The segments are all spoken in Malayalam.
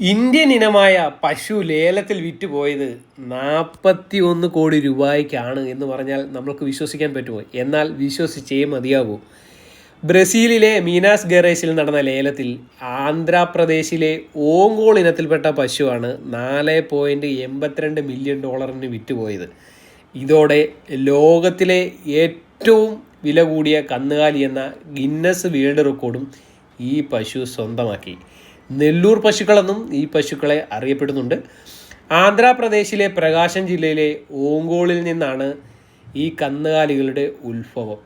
ഇന്ത്യൻ ഇനമായ പശു ലേലത്തിൽ വിറ്റുപോയത് നാൽപ്പത്തി ഒന്ന് കോടി രൂപയ്ക്കാണ് എന്ന് പറഞ്ഞാൽ നമ്മൾക്ക് വിശ്വസിക്കാൻ പറ്റുമോ? എന്നാൽ വിശ്വസിച്ചേ മതിയാകൂ ബ്രസീലിലെ മീനാസ് ഗറേസിൽ നടന്ന ലേലത്തിൽ ആന്ധ്രാപ്രദേശിലെ ഓങ്കോൾ ഇനത്തിൽപ്പെട്ട പശുവാണ് നാല് പോയിന്റ് എൺപത്തിരണ്ട് മില്യൺ ഡോളറിന് വിറ്റുപോയത്. ഇതോടെ ലോകത്തിലെ ഏറ്റവും വില കൂടിയ കന്നുകാലി എന്ന ഗിന്നസ് വേൾഡ് റെക്കോർഡും ഈ പശു സ്വന്തമാക്കി. നെല്ലൂർ പശുക്കളെന്നും ഈ പശുക്കളെ അറിയപ്പെടുന്നുണ്ട്. ആന്ധ്രാപ്രദേശിലെ പ്രകാശം ജില്ലയിലെ ഓങ്കോളിൽ നിന്നാണ് ഈ കന്നുകാലികളുടെ ഉത്ഭവം.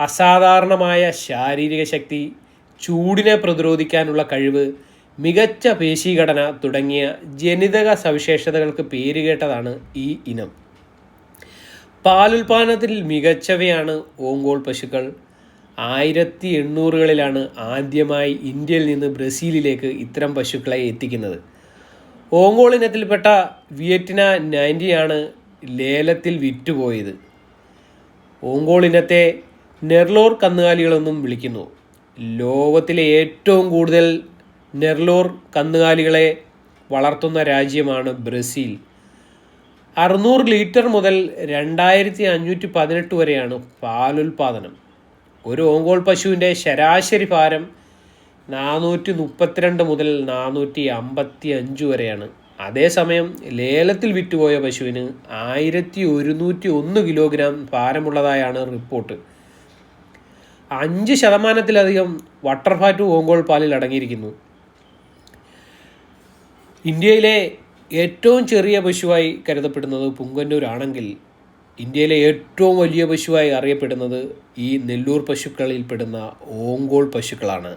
അസാധാരണമായ ശാരീരിക ശക്തി ചൂടിനെ പ്രതിരോധിക്കാനുള്ള കഴിവ് മികച്ച പേശീഘടന തുടങ്ങിയ ജനിതക സവിശേഷതകൾക്ക് പേരുകേട്ടതാണ് ഈ ഇനം. പാലുൽപാദനത്തിൽ മികച്ചവയാണ് ഓങ്കോൾ പശുക്കൾ. ആയിരത്തി എണ്ണൂറുകളിലാണ് ആദ്യമായി ഇന്ത്യയിൽ നിന്ന് ബ്രസീലിലേക്ക് ഇത്തരം പശുക്കളെ എത്തിക്കുന്നത്. ഓങ്കോൾ ഇനത്തിൽപ്പെട്ട വിയറ്റ്ന നയന്റിയാണ് ലേലത്തിൽ വിറ്റുപോയത്. ഓങ്കോൾ ഇനത്തെ നെർലോർ കന്നുകാലികളെന്നും വിളിക്കുന്നു. ലോകത്തിലെ ഏറ്റവും കൂടുതൽ നെർലോർ കന്നുകാലികളെ വളർത്തുന്ന രാജ്യമാണ് ബ്രസീൽ. അറുന്നൂറ് ലിറ്റർ മുതൽ രണ്ടായിരത്തി അഞ്ഞൂറ്റി പതിനെട്ട് വരെയാണ് പാലുൽപാദനം. ഒരു ഓങ്കോൾ പശുവിന്റെ ശരാശരി ഭാരം നാനൂറ്റി മുപ്പത്തിരണ്ട് മുതൽ നാനൂറ്റി അമ്പത്തി അഞ്ച് വരെയാണ് അതേസമയം ലേലത്തിൽ വിറ്റുപോയ പശുവിന് ആയിരത്തി ഒരുന്നൂറ്റി ഒന്ന് കിലോഗ്രാം ഭാരമുള്ളതായാണ് റിപ്പോർട്ട്. അഞ്ച് ശതമാനത്തിലധികം വട്ടർ ഫാറ്റ് ഓങ്കോൾ പാലിൽ അടങ്ങിയിരിക്കുന്നു. ഇന്ത്യയിലെ ഏറ്റവും ചെറിയ പശുവായി കരുതപ്പെടുന്നത് പുങ്കന്നൂരാണെങ്കിൽ ഇന്ത്യയിലെ ഏറ്റവും വലിയ പശുവായി അറിയപ്പെടുന്നത് ഈ നെല്ലൂർ പശുക്കളിൽപ്പെടുന്ന ഓങ്കോൾ പശുക്കളാണ്.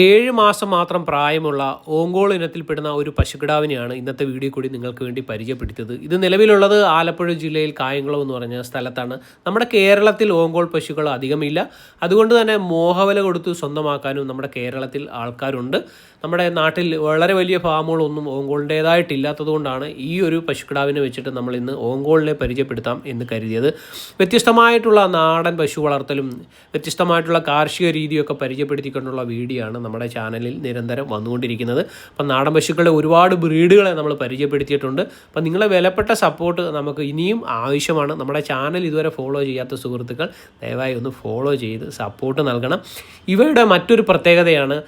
ഏഴ് മാസം മാത്രം പ്രായമുള്ള ഓങ്കോൾ ഇനത്തിൽപ്പെടുന്ന ഒരു പശുക്കിടാവിനെയാണ് ഇന്നത്തെ വീഡിയോ കൂടി നിങ്ങൾക്ക് വേണ്ടി പരിചയപ്പെടുത്തിയത്. ഇത് നിലവിലുള്ളത് ആലപ്പുഴ ജില്ലയിൽ കായംകുളം എന്ന് പറഞ്ഞ സ്ഥലത്താണ്. നമ്മുടെ കേരളത്തിൽ ഓങ്കോൾ പശുക്കൾ അധികമില്ല. അതുകൊണ്ട് തന്നെ മോഹവല കൊടുത്ത് സ്വന്തമാക്കാനും നമ്മുടെ കേരളത്തിൽ ആൾക്കാരുണ്ട്. നമ്മുടെ നാട്ടിൽ വളരെ വലിയ ഫാമുകളൊന്നും ഓങ്കോളിന്റേതായിട്ടില്ലാത്തതുകൊണ്ടാണ് ഈ ഒരു പശുക്കിടാവിനെ വെച്ചിട്ട് നമ്മൾ ഇന്ന് ഓങ്കോളിനെ പരിചയപ്പെടുത്താം എന്ന് കരുതിയത്. വ്യത്യസ്തമായിട്ടുള്ള നാടൻ പശു വളർത്തലും വ്യത്യസ്തമായിട്ടുള്ള കാർഷിക രീതിയൊക്കെ പരിചയപ്പെടുത്തിക്കൊണ്ടുള്ള വീഡിയോ ആണ് നമ്മുടെ ചാനലിൽ നിരന്തരം വന്നുകൊണ്ടിരിക്കുന്നത്. അപ്പം നാടൻ പശുക്കളുടെ ഒരുപാട് ബ്രീഡുകളെ നമ്മൾ പരിചയപ്പെടുത്തിയിട്ടുണ്ട്. അപ്പം നിങ്ങളെ വിലപ്പെട്ട സപ്പോർട്ട് നമുക്ക് ഇനിയും ആവശ്യമാണ്. നമ്മുടെ ചാനൽ ഇതുവരെ ഫോളോ ചെയ്യാത്ത സുഹൃത്തുക്കൾ ദയവായി ഒന്ന് ഫോളോ ചെയ്ത് സപ്പോർട്ട് നൽകണം. ഇവയുടെ മറ്റൊരു പ്രത്യേകതയാണ്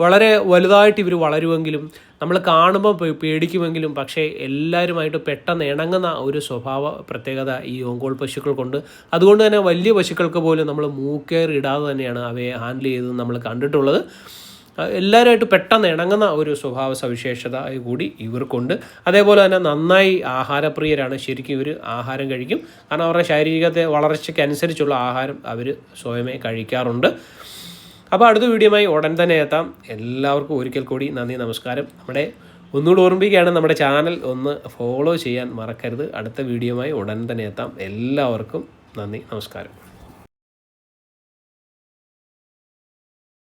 വളരെ വലുതായിട്ട് ഇവർ വളരുമെങ്കിലും നമ്മൾ കാണുമ്പോൾ പേടിക്കുമെങ്കിലും പക്ഷേ എല്ലാവരുമായിട്ട് പെട്ടെന്ന് ഇണങ്ങുന്ന ഒരു സ്വഭാവ പ്രത്യേകത ഈ ഓങ്കോൾ പശുക്കൾക്കുണ്ട് അതുകൊണ്ട് തന്നെ വലിയ പശുക്കൾക്ക് പോലും നമ്മൾ മൂക്കേർ ഇടാതെ തന്നെയാണ് അവയെ ഹാൻഡിൽ ചെയ്തത് നമ്മൾ കണ്ടിട്ടുള്ളത്. എല്ലാവരുമായിട്ട് പെട്ടെന്ന് ഇണങ്ങുന്ന ഒരു സ്വഭാവ സവിശേഷത കൂടി ഇവർക്കുണ്ട്. അതേപോലെ തന്നെ നന്നായി ആഹാരപ്രിയരാണ്. ശരിക്കും ഇവർ ആഹാരം കഴിക്കും. കാരണം അവരുടെ ശാരീരികത്തെ വളർച്ചയ്ക്ക് അനുസരിച്ചുള്ള ആഹാരം അവർ സ്വയമേ കഴിക്കാറുണ്ട്. അപ്പോൾ അടുത്ത വീഡിയോമായി ഉടൻ തന്നെ എത്താം. എല്ലാവർക്കും ഒരിക്കൽ കൂടി നന്ദി നമസ്കാരം. നമ്മുടെ ഒന്നുകൂടി ഓർമ്മിക്കുകയാണ് നമ്മുടെ ചാനൽ ഒന്ന് ഫോളോ ചെയ്യാൻ മറക്കരുത്. അടുത്ത വീഡിയോമായി ഉടൻ തന്നെ എത്താം. എല്ലാവർക്കും നന്ദി നമസ്കാരം.